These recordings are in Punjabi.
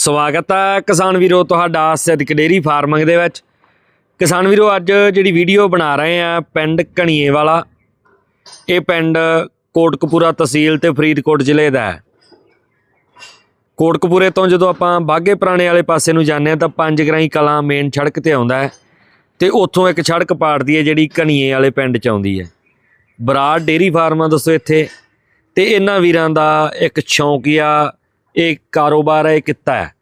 ਸਵਾਗਤ ਹੈ ਕਿਸਾਨ ਵੀਰੋ, ਤੁਹਾਡਾ ਸਿੱਧਕ ਡੇਰੀ ਫਾਰਮਿੰਗ ਦੇ ਵਿੱਚ। ਕਿਸਾਨ ਵੀਰੋ, ਅੱਜ ਜਿਹੜੀ ਵੀਡੀਓ ਬਣਾ ਰਹੇ ਆ, ਪਿੰਡ ਕਣੀਏ ਵਾਲਾ ਇਹ ਪਿੰਡ ਕੋਟਕਪੂਰਾ ਤਹਿਸੀਲ ਤੇ ਫਰੀਦਕੋਟ ਜ਼ਿਲ੍ਹੇ ਦਾ ਹੈ। ਕੋਟਕਪੂਰੇ ਤੋਂ ਜਦੋਂ ਆਪਾਂ ਬਾਗੇ ਪੁਰਾਣੇ ਵਾਲੇ ਪਾਸੇ ਨੂੰ ਜਾਂਦੇ ਆ, ਤਾਂ ਪੰਜ ਗਰਾਈ ਕਲਾਂ ਮੇਨ ਸੜਕ ਤੇ ਆਉਂਦਾ ਹੈ। ਤੇ ਉੱਥੋਂ ਇੱਕ ਸੜਕ ਪਾੜਦੀ ਹੈ, ਜਿਹੜੀ ਕਣੀਏ ਵਾਲੇ ਪਿੰਡ ਚ ਆਉਂਦੀ ਹੈ। ਬਰਾੜ ਡੇਰੀ ਫਾਰਮਾਂ ਦੱਸੋ ਇੱਥੇ। ਤੇ ਇਹਨਾਂ ਵੀਰਾਂ ਦਾ ਇੱਕ ਸ਼ੌਂਕੀਆ ਇਹ ਕਾਰੋਬਾਰ ਹੈ ਇਹ ਕਿੱਤਾ ਹੈ।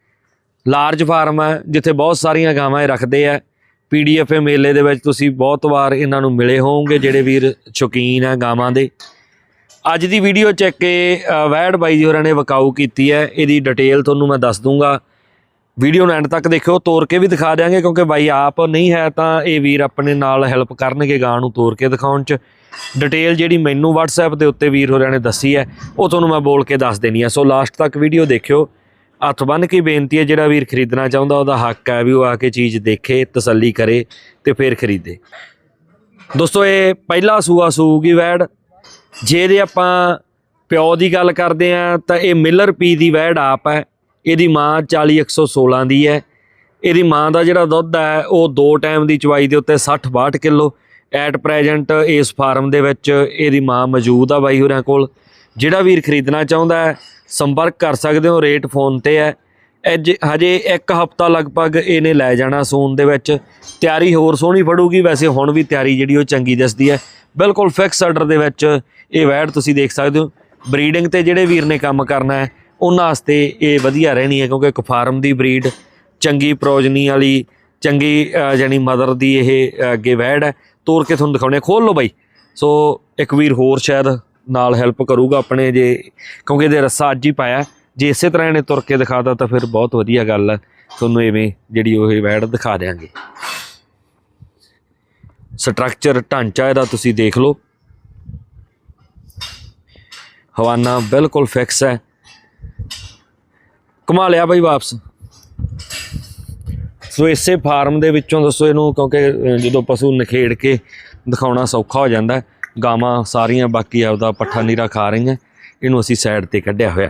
ਲਾਰਜ ਫਾਰਮ ਹੈ ਜਿੱਥੇ ਬਹੁਤ ਸਾਰੀਆਂ ਗਾਵਾਂ ਇਹ ਰੱਖਦੇ ਆ ਪੀਡੀਐਫ ਮੇਲੇ ਦੇ ਵਿੱਚ ਤੁਸੀਂ ਬਹੁਤ ਵਾਰ ਇਹਨਾਂ ਨੂੰ ਮਿਲੇ ਹੋਵੋਗੇ ਜਿਹੜੇ ਵੀਰ ਸ਼ੌਕੀਨ ਆ ਗਾਵਾਂ ਦੇ। ਅੱਜ ਦੀ ਵੀਡੀਓ ਚੈੱਕ ਕੇ ਇਹ ਅ, ਵੈੜ ਬਾਈ ਜੀ ਹੋਰਾਂ ਨੇ ਵਕਾਊ ਕੀਤੀ ਹੈ। ਇਹਦੀ ਡਿਟੇਲ ਤੁਹਾਨੂੰ ਮੈਂ ਦੱਸ ਦੂੰਗਾ। ਵੀਡੀਓ ਨੂੰ ਐਂਡ ਤੱਕ ਦੇਖਿਓ, ਤੋਰ ਕੇ ਵੀ ਦਿਖਾ ਦਿਆਂਗੇ, ਕਿਉਂਕਿ ਬਾਈ ਆਪ ਨਹੀਂ ਹੈ ਤਾਂ ਇਹ ਵੀਰ ਆਪਣੇ ਨਾਲ ਹੈਲਪ ਕਰਨਗੇ ਗਾਂ ਨੂੰ ਤੋਰ ਕੇ ਦਿਖਾਉਣ ਚ। ਡਿਟੇਲ ਜਿਹੜੀ ਮੈਨੂੰ WhatsApp ਦੇ ਉੱਤੇ ਵੀਰ ਹੋਰਿਆਂ ਨੇ ਦੱਸੀ ਹੈ, ਉਹ ਤੁਹਾਨੂੰ ਮੈਂ ਬੋਲ ਕੇ ਦੱਸ ਦੇਣੀ ਆ ਸੋ ਲਾਸਟ ਤੱਕ ਵੀਡੀਓ ਦੇਖਿਓ। ਹੱਥ ਬੰਨ ਕੇ ਬੇਨਤੀ ਹੈ, ਜਿਹੜਾ ਵੀਰ ਖਰੀਦਣਾ ਚਾਹੁੰਦਾ, ਉਹਦਾ ਹੱਕ ਹੈ ਵੀ ਉਹ ਆ ਕੇ ਚੀਜ਼ ਦੇਖੇ, ਤਸੱਲੀ ਕਰੇ ਤੇ ਫਿਰ ਖਰੀਦੇ। ਦੋਸਤੋ, ਇਹ ਪਹਿਲਾ ਸੂਆ ਸੂਗੀ ਵੈੜ। ਜੇ ਦੇ ਆਪਾਂ ਪਿਓ ਦੀ ਗੱਲ ਕਰਦੇ ਆ ਤਾਂ ਇਹ ਮਿਲਰ ਪੀ ਦੀ ਵੈੜ ਆਪ ਹੈ। ਇਹਦੀ ਮਾਂ 40116 ਦੀ ਹੈ। ਇਹਦੀ ਮਾਂ ਦਾ ਜਿਹੜਾ ਦੁੱਧ ਹੈ, ਉਹ ਦੋ ਟਾਈਮ ਦੀ ਚਵਾਈ ਦੇ ਉੱਤੇ 60 62 ਕਿਲੋ। ਐਟ ਪ੍ਰੈਜ਼ੈਂਟ ਇਸ ਫਾਰਮ ਦੇ ਵਿੱਚ ਇਹਦੀ ਮਾਂ ਮੌਜੂਦ ਆ ਬਾਈ ਹੋਰਾਂ ਕੋਲ। ਜਿਹੜਾ ਵੀਰ ਖਰੀਦਣਾ ਚਾਹੁੰਦਾ ਹੈ, ਸੰਪਰਕ ਕਰ ਸਕਦੇ ਹੋ, ਰੇਟ ਫੋਨ ਤੇ ਹੈ। ਅੱਜ ਹਜੇ ਇੱਕ ਹਫਤਾ ਲਗਭਗ ਇਹਨੇ ਲੈ ਜਾਣਾ ਸੂਨ ਦੇ ਵਿੱਚ। ਤਿਆਰੀ ਹੋਰ ਸੋਹਣੀ ਫੜੂਗੀ, ਵੈਸੇ ਹੁਣ ਵੀ ਤਿਆਰੀ ਜਿਹੜੀ ਉਹ ਚੰਗੀ ਦਿਸਦੀ ਹੈ। ਬਿਲਕੁਲ ਫਿਕਸ ਆਰਡਰ ਦੇ ਵਿੱਚ ਇਹ ਵੈੜ ਤੁਸੀਂ ਦੇਖ ਸਕਦੇ ਹੋ। ਬਰੀਡਿੰਗ ਤੇ ਜਿਹੜੇ ਵੀਰ ਨੇ ਕੰਮ ਕਰਨਾ ਹੈ ਉਹਨਾਂ ਵਾਸਤੇ ਇਹ ਵਧੀਆ ਰਹਿਣੀ ਹੈ ਕਿਉਂਕਿ ਇੱਕ ਫਾਰਮ ਦੀ ਬਰੀਡ ਚੰਗੀ ਪ੍ਰੋਜਨੀ ਵਾਲੀ ਚੰਗੀ ਅ, ਜਾਣੀ ਮਦਰ ਦੀ ਇਹ ਅੱਗੇ ਵੈੜ ਹੈ। ਤੋਰ ਕੇ ਤੁਹਾਨੂੰ ਦਿਖਾਉਣੇ ਖੋਲ ਲਓ ਬਾਈ। ਸੋ ਇੱਕ ਵੀਰ ਹੋਰ ਸ਼ਾਇਦ ਨਾਲ ਹੈਲਪ ਕਰੂਗਾ ਆਪਣੇ ਜੇ ਕਿਉਂਕਿ ਇਹਦੇ ਰੱਸਾ ਅੱਜ ਹੀ ਪਾਇਆ। ਜੇ ਇਸੇ ਤਰ੍ਹਾਂ ਇਹਨੇ ਤੁਰ ਕੇ ਦਿਖਾਦਾ ਤਾਂ ਫਿਰ ਬਹੁਤ ਵਧੀਆ ਗੱਲ ਹੈ। ਤੁਹਾਨੂੰ ਐਵੇਂ ਜਿਹੜੀ ਉਹ ਇਹ ਵੈੜ ਦਿਖਾ ਦੇਾਂਗੇ ਸਟਰਕਚਰ ਢਾਂਚਾ ਇਹਦਾ ਤੁਸੀਂ ਦੇਖ ਲਓ। ਹਵਾਨਾ ਬਿਲਕੁਲ ਫਿਕਸ ਹੈ। ਕਮਾ ਲਿਆ ਬਾਈ ਵਾਪਸ। ਸੋ ਇਸੇ ਫਾਰਮ ਦੇ ਵਿੱਚੋਂ ਦੱਸੋ ਇਹਨੂੰ, ਕਿਉਂਕਿ ਜਦੋਂ ਪਸ਼ੂ ਨਖੇੜ ਕੇ ਦਿਖਾਉਣਾ ਸੌਖਾ ਹੋ ਜਾਂਦਾ ਗਾਵਾਂ ਸਾਰੀਆਂ ਬਾਕੀ ਆਪਦਾ ਪੱਠਾ ਨੀਰਾ ਖਾ ਰਹੀਆਂ, ਇਹਨੂੰ ਅਸੀਂ ਸਾਈਡ ਤੇ ਕੱਢਿਆ ਹੋਇਆ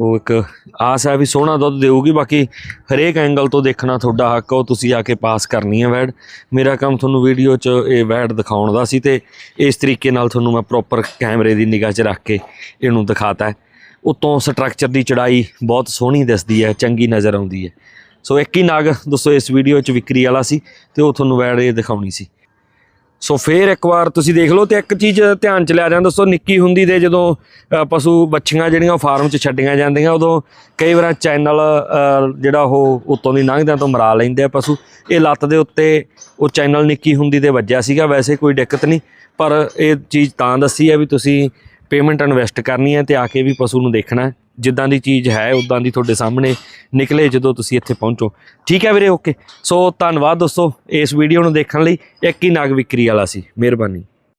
ਉਹ ਇੱਕ ਆਸ ਹੈ ਵੀ ਸੋਹਣਾ ਦੁੱਧ ਦੇਊਗੀ, ਬਾਕੀ ਹਰੇਕ ਐਂਗਲ ਤੋਂ ਦੇਖਣਾ ਤੁਹਾਡਾ ਹੱਕ ਉਹ ਤੁਸੀਂ ਆ ਕੇ ਪਾਸ ਕਰਨੀ ਹੈ ਵੈਡ ਮੇਰਾ ਕੰਮ ਤੁਹਾਨੂੰ ਵੀਡੀਓ 'ਚ ਇਹ ਵੈਡ ਦਿਖਾਉਣ ਦਾ ਸੀ ਤੇ ਇਸ ਤਰੀਕੇ ਨਾਲ ਤੁਹਾਨੂੰ ਮੈਂ ਪ੍ਰੋਪਰ ਕੈਮਰੇ ਦੀ ਨਿਗਾਹ 'ਚ ਰੱਖ ਕੇ ਇਹਨੂੰ ਦਿਖਾਤਾ ਹੈ। ਉਤੋਂ ਸਟਰਕਚਰ ਦੀ ਚੜਾਈ ਬਹੁਤ ਸੋਹਣੀ ਦਿਸਦੀ ਹੈ, ਚੰਗੀ ਨਜ਼ਰ ਆਉਂਦੀ ਹੈ। ਸੋ ਇੱਕ ਹੀ ਨਾਗ, ਦੋਸਤੋ, ਇਸ ਵੀਡੀਓ 'ਚ ਵਿਕਰੀ ਵਾਲਾ ਸੀ ਤੇ ਉਹ ਤੁਹਾਨੂੰ ਵੈਡ ਇਹ ਦਿਖਾਉਣੀ ਸੀ। ਸੋ ਫੇਰ ਇੱਕ ਵਾਰ ਤੁਸੀਂ ਦੇਖ ਲਓ ਤੇ ਇੱਕ ਚੀਜ਼ ਧਿਆਨ ਚ ਲਿਆ ਜਾਂਦਾ ਦੋਸਤੋ, ਨਿੱਕੀ ਹੁੰਦੀ ਦੇ ਜਦੋਂ ਪਸ਼ੂ ਬੱਚੀਆਂ ਜਿਹੜੀਆਂ ਫਾਰਮ 'ਚ ਛੱਡੀਆਂ ਜਾਂਦੀਆਂ, ਉਦੋਂ ਕਈ ਵਾਰ ਚੈਨਲ ਜਿਹੜਾ ਉਹ ਉਤੋਂ ਦੀ ਲੰਘਦਿਆਂ ਤੋਂ ਮਰਾ ਲੈਂਦੇ ਆ ਪਸ਼ੂ। ਇਹ ਲੱਤ ਦੇ ਉੱਤੇ ਉਹ ਚੈਨਲ ਨਿੱਕੀ ਹੁੰਦੀ ਦੇ ਵੱਜਿਆ ਸੀਗਾ, ਵੈਸੇ ਕੋਈ ਦਿੱਕਤ ਨਹੀਂ, ਪਰ ਇਹ ਚੀਜ਼ ਤਾਂ ਦੱਸੀ ਹੈ ਵੀ ਤੁਸੀਂ ਪੇਮੈਂਟ ਇਨਵੈਸਟ ਕਰਨੀ ਹੈ ਤੇ ਆ ਕੇ ਵੀ ਪਸ਼ੂ ਨੂੰ ਦੇਖਣਾ ਹੈ। ਜਿੱਦਾਂ ਦੀ ਚੀਜ਼ ਹੈ ਉਦਾਂ ਦੀ ਤੁਹਾਡੇ ਸਾਹਮਣੇ ਨਿਕਲੇ ਜਦੋਂ ਤੁਸੀਂ ਇੱਥੇ ਪਹੁੰਚੋ। ਠੀਕ ਹੈ ਵੀਰੇ ਓਕੇ ਸੋ ਧੰਨਵਾਦ ਦੋਸਤੋ ਇਸ ਵੀਡੀਓ ਨੂੰ ਦੇਖਣ ਲਈ। ਇੱਕ ਹੀ ਨਾਗ ਵਿਕਰੀ ਵਾਲਾ ਸੀ। ਮਿਹਰਬਾਨੀ।